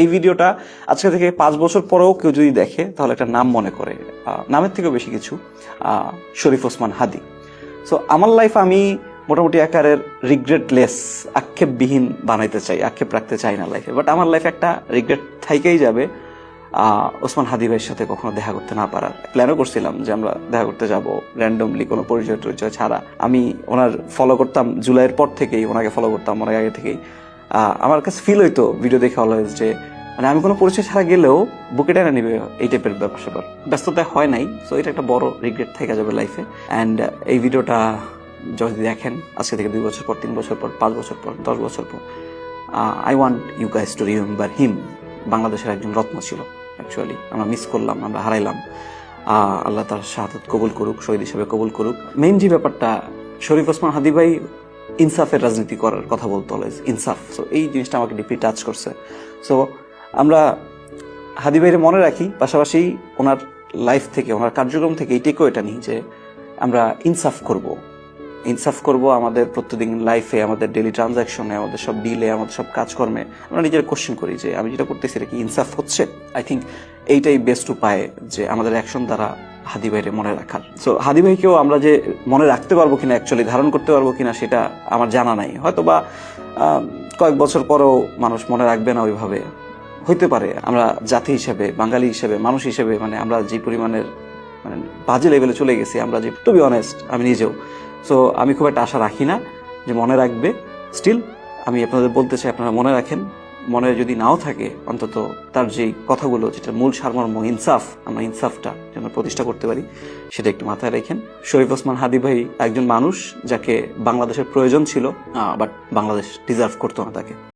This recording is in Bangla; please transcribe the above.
এই ভিডিওটা আজকে থেকে পাঁচ বছর পরেও কেউ যদি দেখে, তাহলে একটা নাম মনে করে। নামের থেকেও বেশি কিছু। শরীফ ওসমান হাদি। সো আমার লাইফ আমি মোটামুটি আকারের রিগ্রেটলেস আক্ষেপবিহীন বানাইতে চাই, আক্ষেপ রাখতে চাই না লাইফে বাট আমার লাইফে একটা রিগ্রেট থাইকেই যাবে ওসমান হাদি ভাইয়ের সাথে কখনো দেখা করতে না পারার। প্ল্যানও করছিলাম যে আমরা দেখা করতে যাব র্যান্ডমলি কোনো পরিচয় টরিচয় ছাড়া। আমি ওনার ফলো করতাম জুলাইয়ের পর থেকেই, ওনাকে ফলো করতাম অনেক আগে থেকেই। আমার কাছে ফিল হইতো ভিডিও দেখে অলওয়েজ যে মানে আমি কোনো পরিচয় ছাড়া গেলেও বুকে টেনে নিবে এই টাইপের ব্যাপার স্যাপার। ব্যস্ততা হয় নাই সো এটা একটা বড় রিগ্রেট থেকে যাবে লাইফে অ্যান্ড এই ভিডিওটা যদি দেখেন, আজকে থেকে দুই বছর পর, তিন বছর পর, পাঁচ বছর পর, দশ বছর পর। I want you guys to remember him বাংলাদেশের একজন রত্ন ছিল অ্যাকচুয়ালি আমরা মিস করলাম, আমরা হারাইলাম। আল্লাহ তার শাহাদত কবুল করুক, শহীদ হিসেবে কবুল করুক। মেইন যে ব্যাপারটা, শরীফ ওসমান হাদি ভাই ইনসাফের রাজনীতি করার কথা বলতো অলওয়েজ ইনসাফ। সো এই জিনিসটা আমাকে ডিপলি টাচ করছে। সো আমরা হাদি মনে রাখি, পাশাপাশি ওনার লাইফ থেকে, ওনার কার্যক্রম থেকে এই এটা নিই যে আমরা ইনসাফ করব। ইনসাফ করব আমাদের প্রত্যেকদিন লাইফে আমাদের ডেলি ট্রানজাকশনে আমাদের সব ডিলে আমাদের সব কাজকর্মে। আমরা নিজের কোশ্চেন করি যে, আমি যেটা করতেছি এটা কি ইনসাফ হচ্ছে? আই থিঙ্ক এইটাই বেস্ট উপায় যে আমাদের অ্যাকশন দ্বারা হাদি ভাইরে মনে রাখা। সো হাদি ভাইকেও আমরা যে মনে রাখতে পারব কিনা অ্যাকচুয়ালি ধারণ করতে পারব কিনা, সেটা আমার জানা নাই। হয়তো বা কয়েক বছর পরেও মানুষ মনে রাখবে না ওইভাবে। হইতে পারে, আমরা জাতি হিসেবে, বাঙালি হিসেবে, মানুষ হিসেবে মানে আমরা যে পরিমাণের মানে বাজে লেভেলে চলে গেছি, আমরা যে টু বি অনেস্ট আমি নিজেও। সো আমি খুব একটা আশা রাখি না যে মনে রাখবে। স্টিল আমি আপনাদের বলতে চাই, আপনারা মনে রাখেন। মনে যদি নাও থাকে, অন্তত তার যে কথাগুলো যেটা মূল সারমর্ম ইনসাফ, আমরা ইনসাফটা যেন প্রতিষ্ঠা করতে পারি, সেটা একটু মাথায় রেখেন। শরীফ ওসমান হাদি ভাই একজন মানুষ যাকে বাংলাদেশের প্রয়োজন ছিল বাট বাংলাদেশ ডিজার্ভ করতো না তাকে।